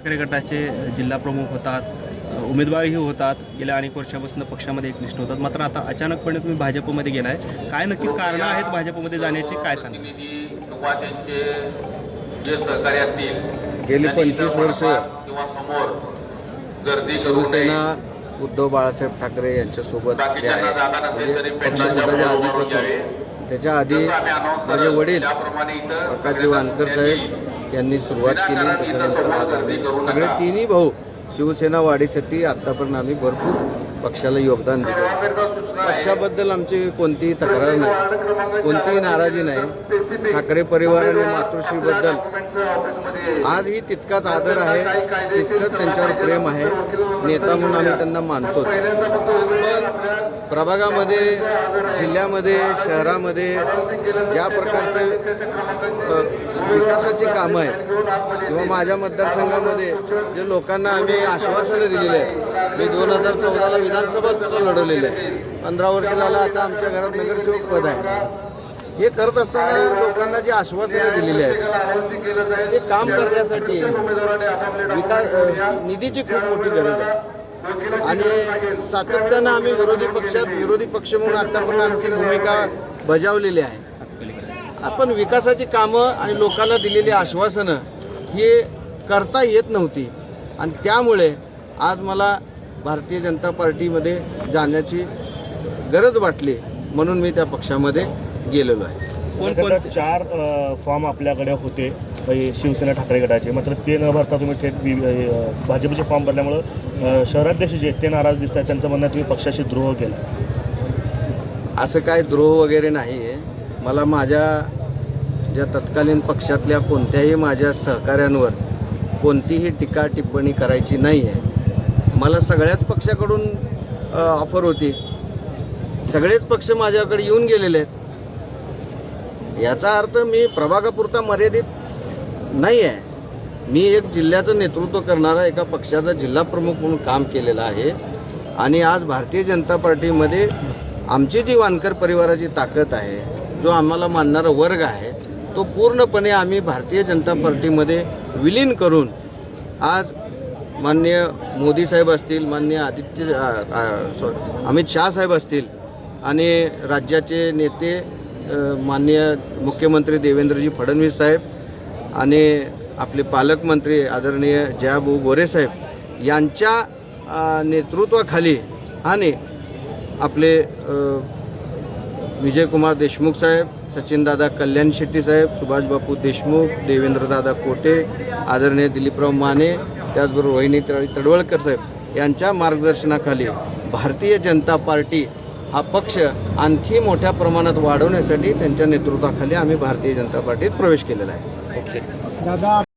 ठाकरे गटाचे जिल्हा प्रमुख होतात उमेदवारही होतात गेल्या अनेक वर्षापासून पक्षामध्ये एकनिष्ठ होतात. मात्र आता अचानकपणे तुम्ही भाजपमध्ये गेलाय. काय नक्की कारणं आहेत भाजपमध्ये जाण्याची? काय सांगा जे सहकारी असतील गेली त्यांनी 25 इथं वर्ष किंवा समोर गर्दी शिवसेना उद्धव बाळासाहेब ठाकरे यांच्यासोबत त्याच्या आधी माझे वडील प्रकाशजी वानकर साहेब यांनी सुरुवात केली. त्याच्यानंतर आज सगळे तिन्ही भाऊ शिवसेना वाढीसाठी आतापर्यंत आम्ही भरपूर पक्षाला योगदान दिलं. पक्षाबद्दल आमची कोणतीही तक्रार नाही. कोणतीही नाराजी नाही. ठाकरे परिवार आणि मातृश्रीबद्दल आजही तितकाच आदर आहे तितकंच त्यांच्यावर प्रेम आहे. नेता म्हणून आम्ही त्यांना मानतोच. पण प्रभागामध्ये जिल्ह्यामध्ये शहरामध्ये ज्या प्रकारचे विकासाची कामं आहेत किंवा माझ्या मतदारसंघामध्ये जे लोकांना आम्ही आश्वासनं दिलेली आहेत मी दोन हजार चौदाला विधानसभा सुद्धा लढवलेली आहे. पंधरा वर्ष झालं आता आमच्या घरात नगरसेवक पद आहे. हे करत असताना लोकांना जी आश्वासनं दिलेली आहेत ते काम करण्यासाठी विकास निधीची खूप मोठी गरज आहे. आणि सातत्यानं आम्ही विरोधी पक्षात विरोधी पक्ष म्हणून आतापर्यंत आमची भूमिका बजावलेली आहे. आपण विकासाची कामं आणि लोकांना दिलेली आश्वासनं हे करता येत नव्हती. आणि त्यामुळे आज मला भारतीय जनता पार्टीमध्ये जाण्याची गरज वाटली म्हणून मी त्या पक्षामध्ये गेलेलो आहे. कोण गटात कोण चार फॉर्म आपल्याकडे होते. शिवसेना ठाकरे गटाचे. मात्र ते न भरता तुम्ही थेट भाजपचे फॉर्म भरल्यामुळं शहराध्यक्ष जे ते नाराज दिसत आहेत त्यांचं म्हणणं तुम्ही पक्षाशी द्रोह केला. असं काय द्रोह वगैरे नाही आहे मला माझ्या ज्या तत्कालीन पक्षातल्या कोणत्याही माझ्या सहकाऱ्यांवर कोणतीही टीका टिप्पणी करायची नाही आहे मला सगळ्याच पक्षाकडून ऑफर होती. सगळेच पक्ष माझ्याकडे येऊन गेलेले आहेत. याचा अर्थ मी प्रभागापुरता मर्यादित नाही आहे मी एक जिल्ह्याचं नेतृत्व करणारा एका पक्षाचा जिल्हा प्रमुख म्हणून काम केलेलं आहे. आणि आज भारतीय जनता पार्टीमध्ये आमची जी वानकर परिवाराची ताकद आहे जो आम्हाला मानणारा वर्ग आहे तो पूर्णपणे आम्ही भारतीय जनता पार्टीमध्ये विलीन करून आज माननीय मोदी साहेब असतील माननीय आदित्य सॉरी अमित शहा साहेब असतील आणि राज्याचे नेते माननीय मुख्यमंत्री देवेंद्रजी फडणवीस साहेब आणि आपले पालकमंत्री आदरणीय जयाभाऊ गोरे साहेब यांच्या नेतृत्वाखाली आणि आपले विजयकुमार देशमुख साहेब सचिनदादा कल्याण शेट्टी साहेब सुभाषबापू देशमुख देवेंद्रदादा कोटे आदरणीय दिलीपराव माने त्याचबरोबर वहिनी तड- तडवळकर साहेब यांच्या मार्गदर्शनाखाली भारतीय जनता पार्टी हा पक्ष आणखी मोठ्या प्रमाणात वाढवण्यासाठी त्यांच्या नेतृत्वाखाली आम्ही भारतीय जनता पार्टीत प्रवेश केलेला आहे.